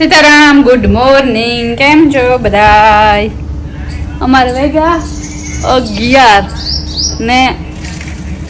Sitaram good morning કેમ છો બધાય? અમારે વાગ્યા અગિયાર. ને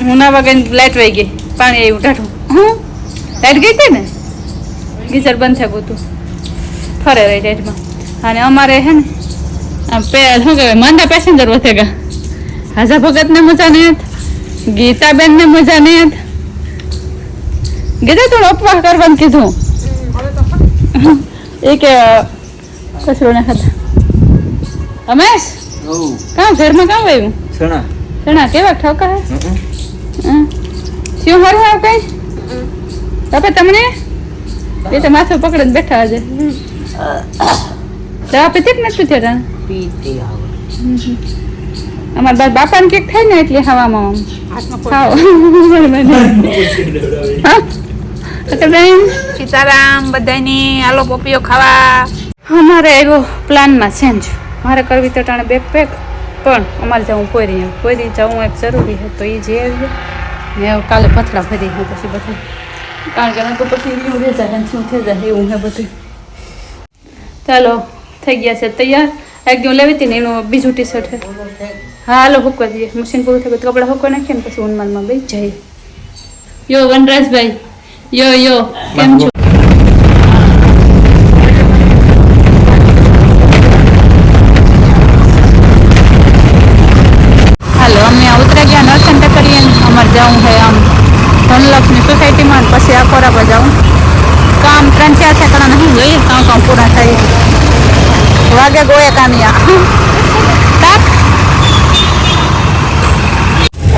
હું ના વાગે લાઈટ વહી ગઈ. પાણી આવ્યું ટાઢું. હું? લાઈટ ગઈ હતી ને? ગીઝર બંધ થયું હતું. ફરે રહી લાઈટમાં અને અમારે હે ને શું કહેવાય માંદા પેસેન્જર વધે ગયા. હાજા ભગતને મજા નહીં હતી ગીતાબેનને મજા નહીં હતી ગીતા થોડો અપવાહ કરવાનું કીધું. એ કે કચરો ના ખાતા રમેશ? કામ ઘરમાં કામ આવ્યું? સણા. સણા કેવા ઠોકા હે? હં. શું હારું આવ કઈ? બાપા તમને? એ તો માથું પકડીને બેઠા હજે દવા પીધી કે નથી પીધી તને પીતી અમારા બાદ બાપાને કેક થાય ને એટલે હવામાં ખાઓ હા? તો બેન સીતારામ બધાની આલો પોપીઓ ખાવા. અમારે એવો પ્લાનમાં ચેન્જ મારે કરવી તો ટાણે બેગ પેક પણ અમારે જવું પોરી પોરી જવું એક જરૂરી છે તો એ જે આવી ને કાલે પથરા ભરી હું પછી બધું. કારણ કે તો પછી એવું રહે જાય શું થઈ જાય એવું હે બધું. ચાલો થઈ ગયા છે તૈયાર. એક દિવસ લેવી હતી ને એનું બીજું ટી શર્ટ હા હાલો હુકવા દઈએ. મશીન પૂરું થઈ ગયું કપડાં હુકવા નાખીએ ને પછી ઉનમાનમાં બે જઈએ. યો વનરાજભાઈ. યો યો કેમ છો હાલો અમે ઉતરા ગયા નરસન કરીએ અમારે જવું છે આમ ધનલક્ષ્મી સોસાયટીમાં પછી આકોરા પર જવું કામ ત્રણ ચાર ઠેકાણા નહીં જોઈએ કામ કામ પૂરા થાય. વાગે ગોયે કામિયા.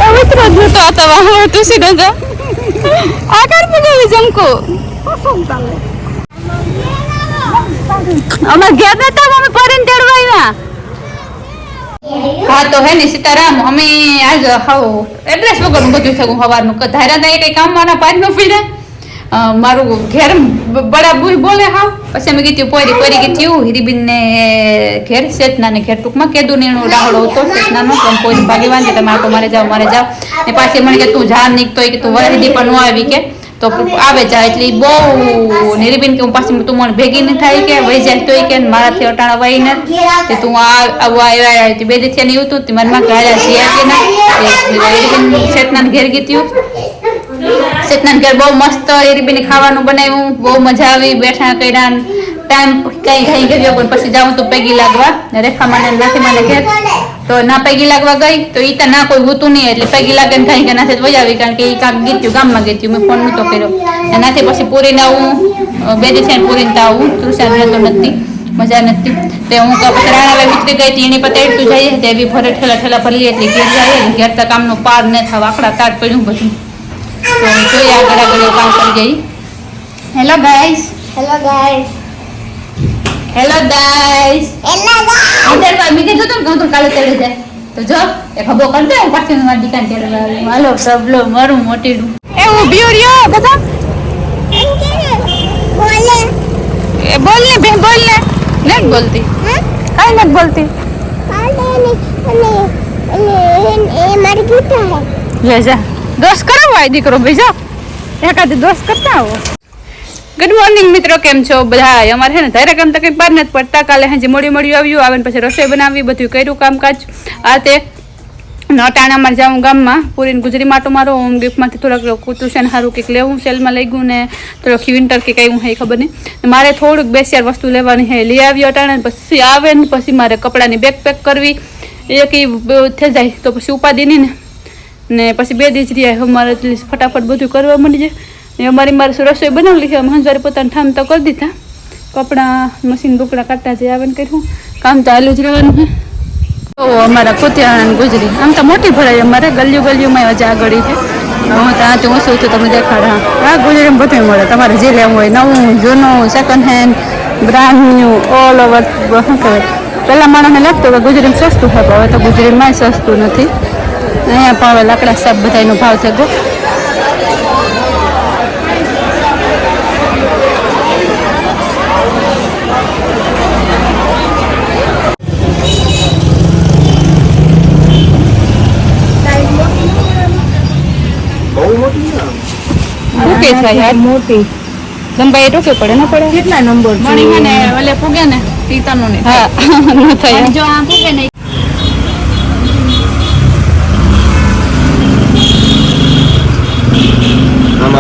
એ ઉતરો જોતો હતો વાહ તું. સી ડો આ જમકો અમે ઘેર નતા અમે પરીને તેડવા હા તો હે સીતારામ અમે આજ હાવ એડ્રેસ વગર બધું થયું સવારનું કે ધારા એ કઈ કામમાં પાંચ નો પીડા મારું ઘેર બડા બુઈ બોલે હા પછી અમે કીધું પોરી પોરી કીધું હિરીબીન ને ઘેર શેતના ને ઘેર ટૂંકમાં કેદું ને એનો રાહડો હતો શેતના નો પણ પોરી ભાગી વાંધે, તમે આટો મારે જાઓ મારે જાઓ. ને પાછી મને કે, તું જા નીકતો કે, તું વરદી પણ ન આવી કે. તો આવે જાય એટલે બહુ નિરીબીન કે, હું પાછી તું મને ભેગી નહીં થાય કે વહી જાય તોય કે મારાથી અટાણા વહી ને. તે તું આ, આવું આવ્યા આવ્યું બે દિવસ એવું હતું મનમાં કહેલા જીયા કે ના. શેતના ઘેર ગીત્યું શેતના ઘેર બહુ મસ્ત નિરીબીન ખાવાનું બનાવ્યું, બહુ મજા આવી, બેઠા કર્યા ટાઈમ કઈ કઈ ગયો પણ પછી જાઉં તો પેગી લાગવા. ને રેખા મને નથી મને ઘેર. તો ના પૈકી લાગવા ગઈ, તો ઈ તો ના કોઈ હોતું નહીં, એટલે પૈકી લાગે ને કઈ નાથે વહી આવી, કારણ કે ઈ કાંક ગીત્યું ગામમાં ગીત્યું મેં ફોન નહોતો કર્યો. એનાથી પછી પૂરીને આવું બે દિવસે પૂરીને તો આવું તૃષાન રહેતો નથી, મજા નથી. તે હું તો પછી રાણાવે વિતરી ગઈ હતી, એની પર એટલું જઈએ, તે બી ભરે ઠેલા ઠેલા ભરી એટલે ઘેર ને ઘેર તો કામનો પાર ન થવા આકડા તાર પડ્યું બધું. તો જોઈએ આગળ આગળ કામ કરી જઈ hello guys hello guys hello guys hello guys અંદરમાં મી જોતો ને તો કાલે તેડે જાય તો જો એ ખબર કરતે હું પાછી મારી દુકાન આવી હાલો સબલો મારું મોટીડું. એ ઊભી રહ્યો બધા. બોલે એ બોલ ને બેન બોલ ને. નથી બોલતી. કાઈ નથી બોલતી. કાલે ને અને અને એ મારી ગીતા હે. લે જા. દોસ્ત કરાવો આ દીકરો ભાઈ જો એકાદી દોસ્ત કરતા આવો. ગુડ મોર્નિંગ મિત્રો, કેમ છો? બધા અમારે છે ને ધારે કામ તો કંઈ બહાર નથી પડતા. કાલે હજી મોડી મોડી આવ્યું આવે પછી રસોઈ બનાવી, બધું કર્યું કામકાજ. આ તે નટાણા અમારે જાઉં ગામમાં, પૂરીને ગુજરી માટો મારો હોમ ગિફ્ટમાંથી થોડાક કુતુશન સારું કંઈક લેવું, સેલમાં લઈ ગયું ને થોડોક વિન્ટર કે કંઈ હું હે ખબર નહીં. મારે થોડુંક બે ચાર વસ્તુ લેવાની છે લઈ આવી અટાણે પછી આવે ને પછી મારે કપડાની બેગ પેક કરવી. એક થઈ જાય તો પછી ઉપાધિ ને. ને પછી બે દિવસ રહ્યા અમારે એટલે ફટાફટ બધું કરવા માંડી જાય ને અમારી મારે રસોઈ બનાવેલી છે? અમે હંજારે પોતાને ઠામ તો કરી દીધા. કપડાં, મશીન બુકડા કાઢતા જે આવે ને કર્યું. કામ તો હાલું જ રહેવાનું છે. તો અમારા કુતિયાણા ગુજરી. આમ તો મોટી ભરાય અમારે. ગલ્યું ગલ્યુંમાં હજી આગળ છે. હું ત્યાંથી શું છું તમે દેખાડ. હા હા ગુજરીમાં બધું મળે. તમારે જે લેવું હોય નવું, જૂનું second hand brand new all over શું કહેવાય? પહેલાં માણસને લાગતું કે ગુજરીમાં સસ્તું હતું હવે તો ગુજરીમાં સસ્તું નથી. અહીંયા પણ હવે લાકડા સાપ બધાનો ભાવ થઈ ગયો છે યાર? મોટી. લંબાઈ ટોકે પડે ન પડે? કેટલા નંબર મણી મને ઓલે પૂગે ને તીતાનો ને. હા ન થાય. જો આ પૂગે ને આમ આમ કર સોના મોટે ન પડે આ તો આ બે આ પોતે પોતે ઓલા ભાઈ ફ્રીજ છે આમ તો કઈ જ વસ્તુ ને નવી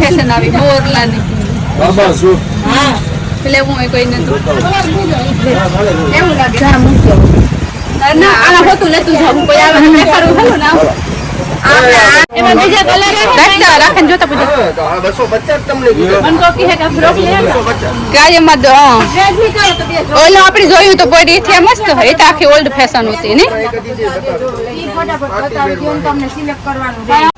ફેશન આવી મોરલાની. બાબા શું? પેલે હું એ કોઈ નતું. એવું લાગે ના આના હોતું લેતું જવું કોઈ આવે ને દેખાડું. હાલો ને આવું. એમાં બીજા કલર રાખતા રાખીને જોતા પૂછો તો આ બસો પચાસ તમને મન કો કી કે ફ્રોક લે બસો પચાસ. કાયમાં દો ઓલો આપણે જોયું તો પડી છે મસ્ત હોય. એ તો આખી ઓલ્ડ ફેશન હતી ને ઈ ફટાફટ બતાવી દો તમને સિલેક્ટ કરવાનું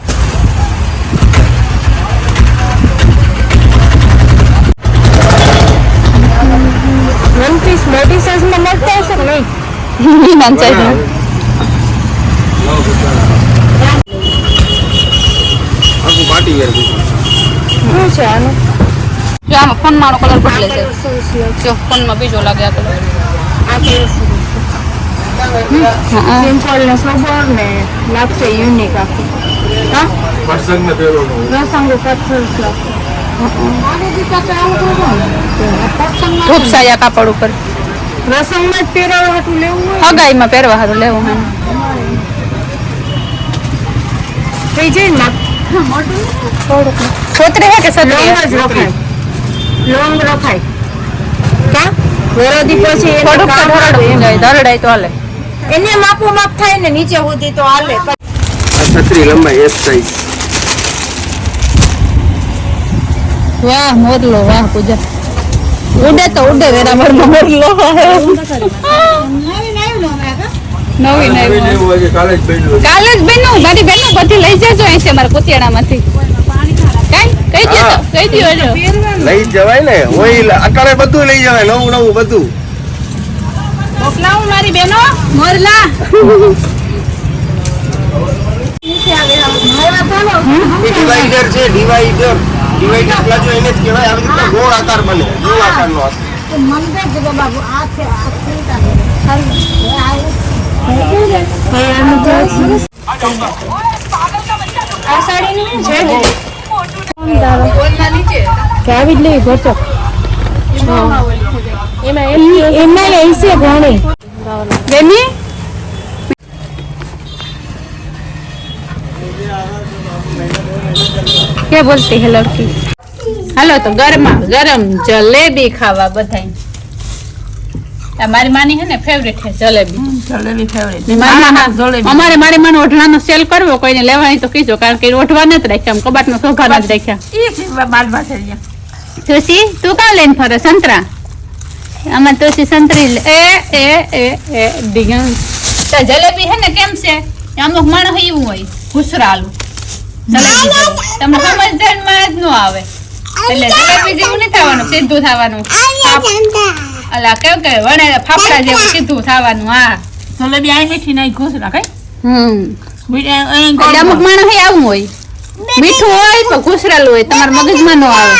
વન પીસ મોટી સાઈઝમાં મળતા હશે કે નહીં? નાન સાઈઝ આખું પાટી વેર દુકાન. શું છે આનું? જો આમાં ફોન મારો કલર બદલે છે. જો ફોનમાં બીજો લાગે આ કલર આ કલર સિમ્પલ ને સોબર ને લાગશે યુનિક આખું. હા? પ્રસંગને પહેરવાનું હોય. પ્રસંગ પથ્થર લાગશે. ધૂપ સાયા કાપડ ઉપર. પ્રસંગમાં જ પહેરાવા હાટું લેવું હોય હગાઈમાં પહેરવા હારું લેવું હે થઈ જાય ને? છોતરી હે કે સત્રી? લોંગ જ રખાય. લોંગ રખાય. કા વેરોદી પછી એને થોડુંક તો ધરડાય હાલે. એને માપો માપ થાય ને નીચે સુધી તો હાલે. છત્રી લંબાઈ એસ સાઈઝ. વાહ મોરલો વાહ પૂજા. ઉડે તો ઉડે વેરા મરમાં મોરલો નવી નવી નવી હોય છે, કાલે જ બન્યું મારી બેનો બધી લઈ જજો છે મારા કુતિયાણામાંથી. કઈ? કઈ કઈ લઈ જવાય ને હોય બધું લઈ જવાય નવું નવું બધું. મોકલાવું મારી બેનો મોરલા. ડિવાઈડર છે ડિવાઈડર. ડિવાઈડર પ્લાઝો એને જ કહેવાય. આવી રીતના ગોળ આકાર બને ગોળ આકારનો હશે. આવી કે બોલતી હે લડકી? હાલો તો ગરમ ગરમ જલેબી ખાવા બધાય. મારી માની હે ને ફેવરેટ હે જલેબી. જલેબી ફેવરેટ મારી માં- અમારે મારી માનો ઓઢણાનો સેલ કરવો કોઈને લેવાની તો કીજો કારણ કે ઓઢવા નથી રાખ્યા આમ કબાટમાં સોફા નથી રાખ્યા. બાદ બાદ તુસી તું કાં લઈને ફરે? સંતરા? આમાં તુસી સંતરી એ એ એ એ ડીગમ તો જલેબી હે ને કેમ છે? અમુક માણસ એવું હોય ઘૂસરાલું. તમને જેવું. તમને સમજદારમાં જ ન આવે. એટલે જલેબી જેવું નહીં થવાનું સીધું થવાનું. અલા કેવું કે વણે ફાફડા જેવું સીધું થવાનું હા. જલેબી આઈ મીઠી નહીં ઘૂસરા રાખે? હમ. મીઠી એટલે અમુક માણસ આવું હોય. મીઠું હોય તો ઘૂસરાલું હોય તમારા મગજમાં ન આવે.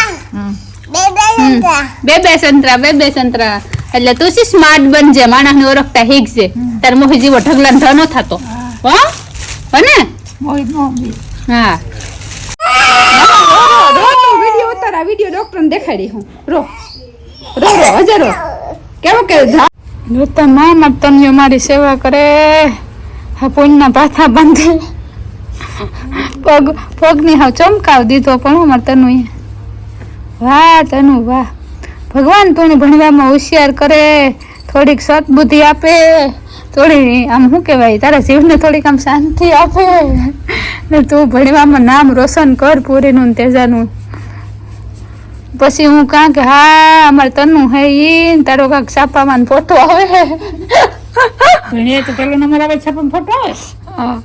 બે બે સંતરા બે બે સંતરા. એટલે તું શી સ્માર્ટ બનજે માણસને ઓળખતા શીખજે તાર મોહી જેવો ઢગલા ધનો થતો. હો? બને હા. વીડિયો ઉતારા વીડિયો ડોક્ટર ને દેખાડી હું. રો. રો રો હજારો. કેવો કે જોતા મામા તને મારી સેવા કરે. હા, પુણ્યના પાથા બાંધે. પગ, પગની હા ચમકાવ દીધો પણ અમાર તનુ વાહ તનુ, વાહ. ભગવાન તું ભણવામાં હોશિયાર કરે. થોડીક સદબુદ્ધિ આપે. થોડી આમ શું કહેવાય, તારા જીવને થોડીક આમ શાંતિ આપે. ને તું ભણવામાં નામ રોશન કર પૂરીનું તેજાનું. પછી હું કાં કે હા અમારે તનુ હે ઈ તારો કાંક છાપામાં ફોટો આવે. ભણીએ તો પેલો નંબર આવે છાપામાં ફોટો આવે? હા.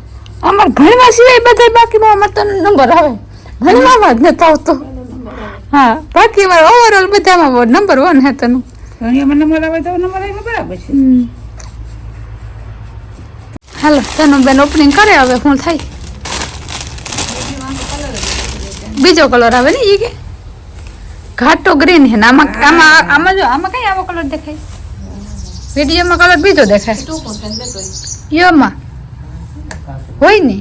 અમારે ભણવા સિવાય બધા બાકીમાં અમારે તને નંબર આવે. ભણવામાં જ નથી આવતો. હા બાકી અમારે ઓવરઓલ બધામાં નંબર વન હે તનું ભણીએ નંબર આવે તો નંબર આવે બરાબર છે. હાલો તનું બેન ઓપનિંગ કરે હવે હું થાય. બીજો કલર આવે ને એ કે? ઘાટો ગ્રીન હે. આમાં આમાં આમાં જો આમાં કઈ આવો કલર દેખાય? વિડીયોમાં કલર બીજો દેખાય. યોમાં. હોય ને?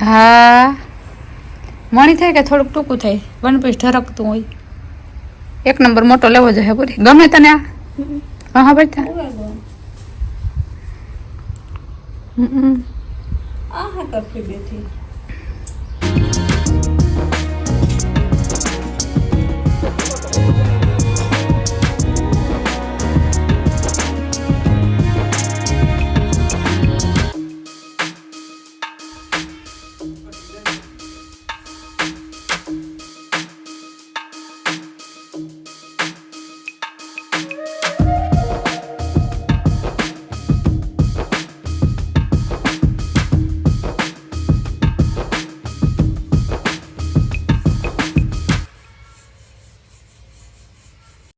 હા. મણી થાય કે થોડુંક ટૂંકું થાય? વન પીસ ઢરકતું હોય. એક નંબર મોટો લેવો જોઈએ પૂરી ગમે તને આ? હા હા ભાઈ કરતી બેઠી.